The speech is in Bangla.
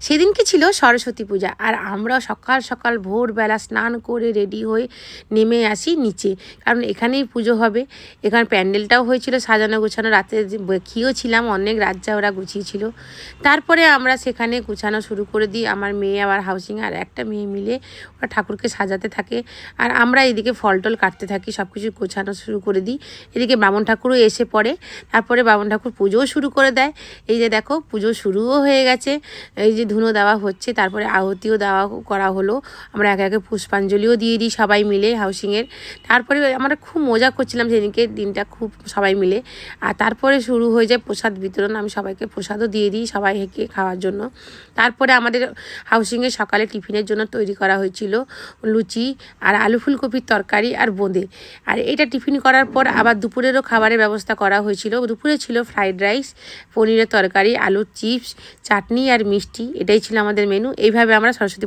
সেদিনকে ছিল সরস্বতী পূজা। আর আমরা সকাল সকাল ভোরবেলা স্নান করে রেডি হয়ে নেমে আসি নিচে। কারণ এখানেই পুজো হবে। এখানে প্যান্ডেলটাও হয়েছিল সাজানো গোছানো। রাতে খেয়েও ছিলাম, অনেক রাজ্জা ওরা গুছিয়েছিল। তারপরে আমরা সেখানে গুছানো শুরু করে দিই। আমার মেয়ে, আবার হাউসিং, আর একটা মেয়ে মিলে ওরা ঠাকুরকে সাজাতে থাকে। আর আমরা এদিকে ফল টল কাটতে থাকি সব কিছু গোছানো শুরু করে দিই। এদিকে বামন ঠাকুরও এসে পড়ে। তারপরে বামন ঠাকুর পুজোও শুরু করে দেয়। এই যে দেখো, পুজো শুরুও হয়ে গেছে। এই যে ধুনো দেওয়া হচ্ছে, তারপরে আহতিও দেওয়া করা হলো। আমরা একে একে পুষ্পাঞ্জলিও দিয়ে দিই সবাই মিলে হাউসিংয়ের। তারপরে আমরা খুব মজা করছিলাম সেদিনকে দিনটা খুব সবাই মিলে। আর তারপরে শুরু হয়ে যায় প্রসাদ বিতরণ, আমি সবাইকে প্রসাদও দিয়ে দিই সবাইকে খাওয়ার জন্য। তারপরে আমাদের হাউসিংয়ে সকালে টিফিনের জন্য তৈরি করা হয়েছিল লুচি আর আলু ফুলকপির তরকারি আর বোঁদে। আর এটা টিফিন করার পর আবার দুপুরেরও খাবারের ব্যবস্থা করা হয়েছিল। দুপুরে ছিল ফ্রাইড রাইস, পনিরের তরকারি, আলুর চিপস, চাটনি আর মিষ্টি। এটাই ছিল আমাদের মেনু এইভাবে আমরা সরস্বতী